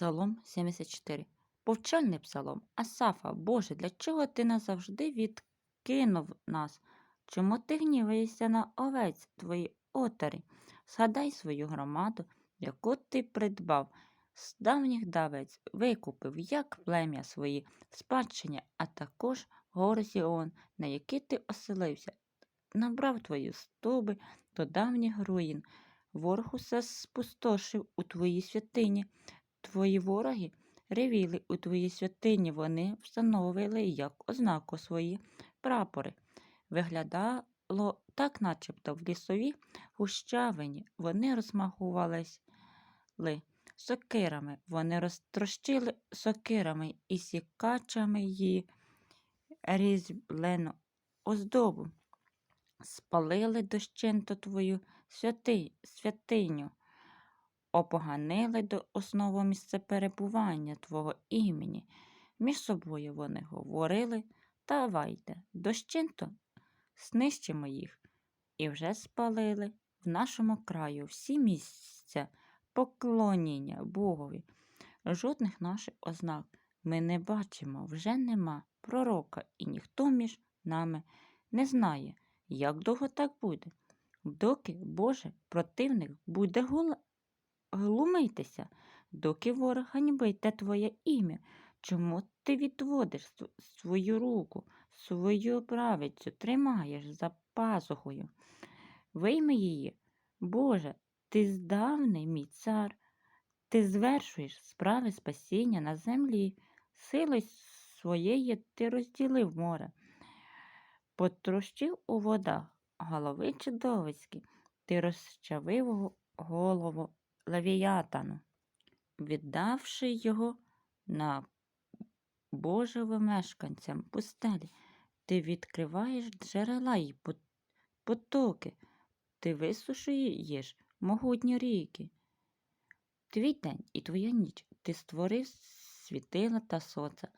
Псалом 74. Повчальний псалом. Асафа, Боже, для чого ти назавжди відкинув нас? Чому ти гніваєшся на овець твої отарі? Згадай свою громаду, яку ти придбав, з давніх давець викупив, як плем'я свої спадщині, а також гори Сіон, на які ти оселився, набрав твої стуби до давніх руїн. Ворог усе спустошив у твоїй святині. Твої вороги ревіли у твоїй святині, вони встановили як ознаку свої прапори. Виглядало так, начебто в лісовій гущавині. Вони розмахувались сокирами, вони розтрощили сокирами і сікачами її різьблену оздобу. Спалили дощенту твою святи, святиню опоганили до основу місце перебування Твого імені. Між собою вони говорили Давайте, дощинто знищимо їх, і вже спалили в нашому краю всі місця поклоніння Богові. Жодних наших ознак ми не бачимо, вже нема пророка, і ніхто між нами не знає, як довго так буде. Доки Боже противник буде глумитися, доки ворог ганьбить твоє ім'я. Чому ти відводиш свою руку, свою правицю тримаєш за пазухою? Вийми її, Боже, ти здавний мій цар, ти звершуєш справи спасіння на землі, силою своєї ти розділив море, потрощив у водах голови чудовиські, ти розчавив голову левіятану, віддавши його на Божеве мешканцям пустелі. Ти відкриваєш джерела й потоки, ти висушуєш могутні ріки. Твій день і твоя ніч ти створив світила та сонце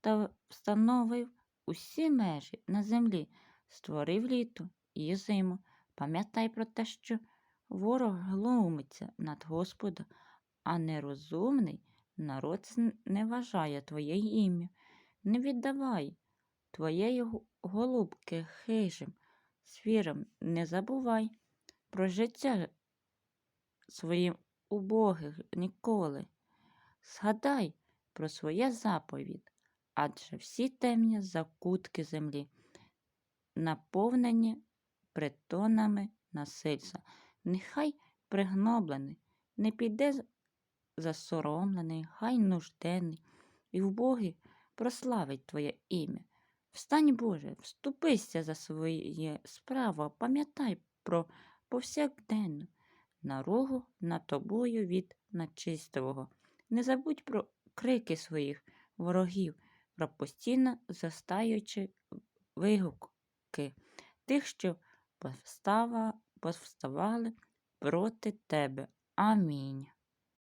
та встановив усі межі на землі, створив літо і зиму. Пам'ятай про те, що ворог глумиться над Господа, а нерозумний народ не вважає твоє ім'я. Не віддавай твоєї голубки хижим звірам, не забувай про життя своїм убогих ніколи. Згадай про своє заповідь, адже всі темні закутки землі наповнені притонами насильства. Нехай пригноблений, не піде засоромлений, хай нужденний, і вбогий прославить Твоє ім'я. Встань, Боже, вступися за своє справу, пам'ятай про повсякденну нарогу над тобою від начистого. Не забудь про крики своїх ворогів, про постійно застаючи вигуки тих, що повстава, повставали проти тебе. Амінь.